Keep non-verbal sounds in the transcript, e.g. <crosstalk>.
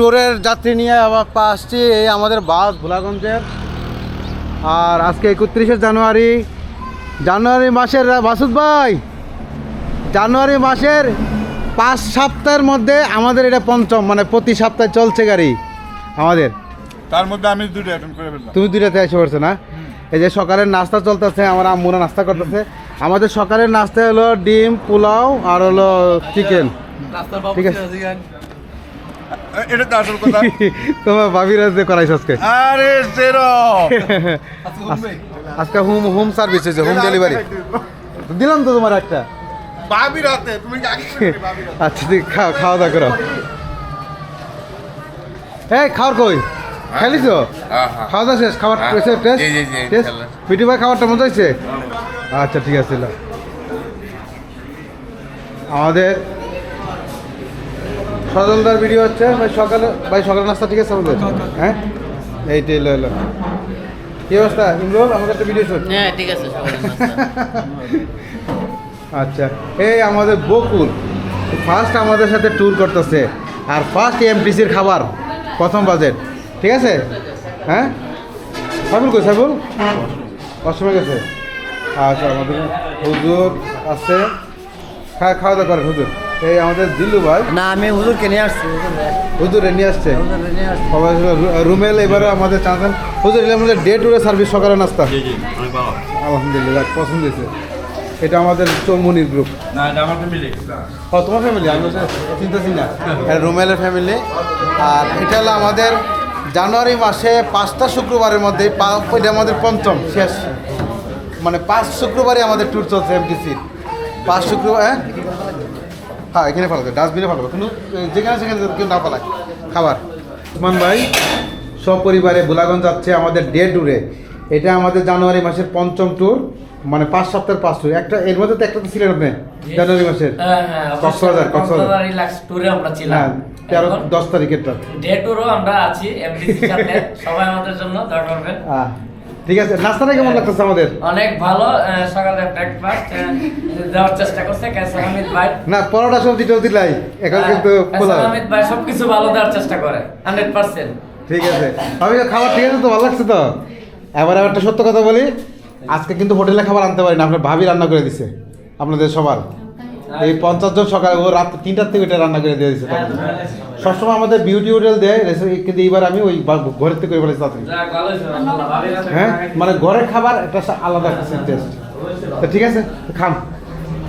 ট্যুরের যাত্রী নিয়ে আবার পা- আসছি এই আমাদের বাস ভোলাগঞ্জের। আর আজকে একত্রিশে জানুয়ারি জানুয়ারি মাসের মাসুদ ভাই জানুয়ারি মাসের পাঁচ সপ্তাহের মধ্যে আমাদের এটা পঞ্চম মানে প্রতি সপ্তাহে চলছে গাড়ি আমাদের। তার মধ্যে আমি দুটো অ্যাটেন্ড করে তুমি দুইটাতে এসে পড়ছো না? এই যে সকালের নাস্তা চলতেছে আমার আম্মুরা নাস্তা করতেছে। আমাদের সকালের নাস্তা হলো ডিম পোলাও আর হলো চিকেন। ঠিক আছে। এটা তো আসল কথা। <laughs> তোমার ভাবিরা যে করাইছো আজকে। আরে জেরো। আজকে হোম হোম সার্ভিস হয়েছে হোম ডেলিভারি দিলাম তো তোমার একটা। তুমি? আচ্ছা ঠিক খাও খাওয়া দাওয়া করো। এই খাওয়ার কই? খেলিছো? হ্যাঁ, হ্যাঁ। খাওয়া দাওয়া শেষ খাবার হ্যাঁ। টেস্ট? টেস্ট? ভাই খাবারটা মজা হয়েছে? আচ্ছা ঠিক আছে আমাদের সজলদার ভিডিও হচ্ছে ভাই সকালে ভাই সকালে নাস্তা ঠিক আছে আমাদের? হ্যাঁ এইটা এলো এলো। কি অবস্থা? ইমরুল আমাদের একটা ভিডিও শুট হ্যাঁ ঠিক আছে <laughs> আচ্ছা এই আমাদের বকুল ফার্স্ট আমাদের সাথে ট্যুর করতেছে। আর ফার্স্ট এমটিসির খাবার প্রথম বাজেট ঠিক আছে? হ্যাঁ? সাইবুল কই সাইবুল অসময় গেছে। আচ্ছা আমাদের হুজুর আছে। খাওয়া দাওয়া করেন হুজুর। এই আমাদের দিল্লু ভাই। না আমি হুজুরকে নিয়ে আসছি হুজুরে নিয়ে আসছে। রুমেল এবারে আমাদের চাঁচান হুজুর এলে আমাদের ডে টুরে সার্ভিস সকালে নাস্তা। আলহামদুলিল্লাহ পছন্দ হয়েছে। এটা আমাদের চৌমনির গ্রুপ না এটা আমার ফ্যামিলি ও তোমার ফ্যামিলি আমি চিন্তাছি না। এটা রুমেলের ফ্যামিলি আর এটা হলো আমাদের জানুয়ারি মাসে পাঁচটা শুক্রবারের মধ্যে এটা আমাদের পঞ্চম শেষ। মানে পাঁচ শুক্রবারে আমাদের ট্যুর চলছে এমটিসির পাঁচ শুক্রবার হ্যাঁ? হ্যাঁ এখানে ফেলাবে ডাস্টবিনে ফেলাবে কিন্তু যেখানে সেখানে কেউ না ফেলায় খাবার। উসমান ভাই সপরিবারে ভোলাগঞ্জ যাচ্ছে আমাদের ডে ট্যুরে এটা আমাদের জানুয়ারি মাসের পঞ্চম ট্যুর মানে পাঁচ সপ্তাহের পাঁচ ট্যুর একটা এর মধ্যে তো একটা তো ছিলেন আপনি জানুয়ারি মাসের? হ্যাঁ, হ্যাঁ, কক্সবাজার, কক্সবাজার। কক্সবাজার ট্যুরে আমরা ছিলাম। হ্যাঁ তেরো দশ তারিখেরটা। ডে ট্যুরও আমরা আছি সাথে সবাই আমাদের জন্য আহ, ঠিক আছে নাস্তাটা কেমন লাগতেছে আমাদের? অনেক ভালো সকালে ব্রেকফাস্ট দেওয়ার চেষ্টা করছে ক্যাসার হামিদ ভাই? না পরোটা সবজি টবজি লাই এখন কিন্তু খোলা। ক্যাসার হামিদ ভাই সবকিছু ভালো দেওয়ার চেষ্টা করে হান্ড্রেড পার্সেন্ট ঠিক আছে আমি খাবার ঠিক আছে তো ভালো লাগছে তো? এবার আবার একটা সত্য কথা বলি আজকে কিন্তু হোটেলে খাবার আনতে পারি না আপনার ভাবি রান্না করে দিছে আপনাদের সবার। এই পঞ্চাশ জন সকালে ও রাত তিনটার থেকে এটা রান্না করে দিয়ে দিচ্ছে তখন। সবসময় আমাদের বিউটি হোটেল দেয় কিন্তু এইবার আমি ওই ঘরের থেকে করে তাতে। হ্যাঁ মানে ঘরের খাবার একটা আলাদা একটা টেস্ট ঠিক আছে খান।